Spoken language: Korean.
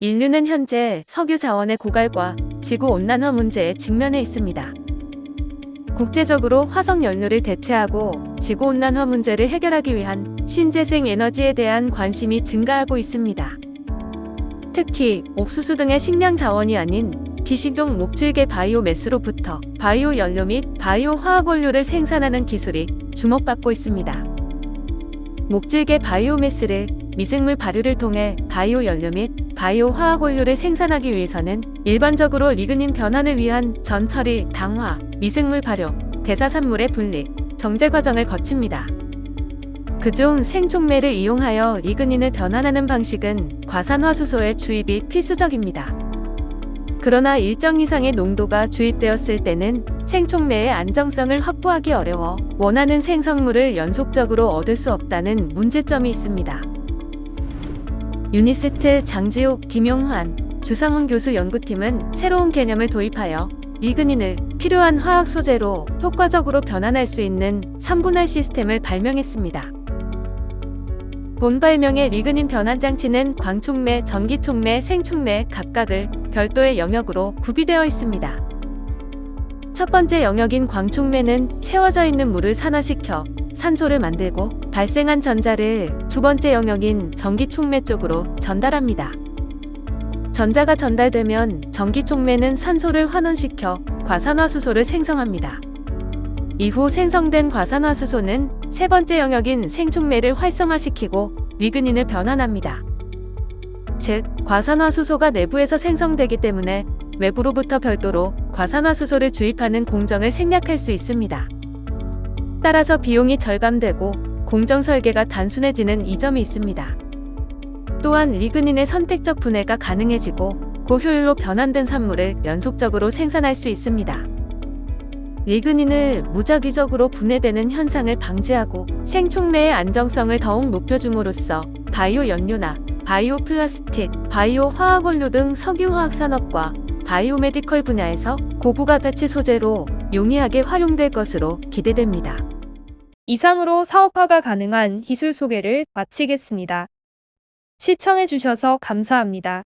인류는 현재 석유 자원의 고갈과 지구 온난화 문제에 직면해 있습니다. 국제적으로 화석 연료를 대체하고 지구 온난화 문제를 해결하기 위한 신재생 에너지에 대한 관심이 증가하고 있습니다. 특히 옥수수 등의 식량 자원이 아닌 비식용 목질계 바이오매스로부터 바이오 연료 및 바이오 화학 원료를 생산하는 기술이 주목받고 있습니다. 목질계 바이오매스를 미생물 발효를 통해 바이오 연료 및 바이오 화학 원료를 생산하기 위해서는 일반적으로 리그닌 변환을 위한 전 처리, 당화, 미생물 발효, 대사산물의 분리, 정제 과정을 거칩니다. 그중 생촉매를 이용하여 리그닌을 변환하는 방식은 과산화수소의 주입이 필수적입니다. 그러나 일정 이상의 농도가 주입되었을 때는 생촉매의 안정성을 확보하기 어려워 원하는 생성물을 연속적으로 얻을 수 없다는 문제점이 있습니다. 유니세트 장지옥, 김용환, 주상훈 교수 연구팀은 새로운 개념을 도입하여 리그닌을 필요한 화학 소재로 효과적으로 변환할 수 있는 3분할 시스템을 발명했습니다. 본 발명의 리그닌 변환 장치는 광촉매, 전기촉매, 생촉매 각각을 별도의 영역으로 구비되어 있습니다. 첫 번째 영역인 광촉매는 채워져 있는 물을 산화시켜 산소를 만들고 발생한 전자를 두 번째 영역인 전기촉매 쪽으로 전달합니다. 전자가 전달되면 전기촉매는 산소를 환원시켜 과산화수소를 생성합니다. 이후 생성된 과산화수소는 세 번째 영역인 생촉매를 활성화시키고 리그닌을 변환합니다. 즉, 과산화수소가 내부에서 생성되기 때문에 외부로부터 별도로 과산화수소를 주입하는 공정을 생략할 수 있습니다. 따라서 비용이 절감되고 공정 설계가 단순해지는 이 점이 있습니다. 또한 리그닌의 선택적 분해가 가능해지고 고효율로 변환된 산물을 연속적으로 생산할 수 있습니다. 리그닌을 무작위적으로 분해되는 현상을 방지하고 생촉매의 안정성을 더욱 높여줌으로써 바이오 연료나 바이오 플라스틱, 바이오 화학 원료 등 석유화학 산업과 바이오메디컬 분야에서 고부가 가치 소재로 용이하게 활용될 것으로 기대됩니다. 이상으로 사업화가 가능한 기술 소개를 마치겠습니다. 시청해주셔서 감사합니다.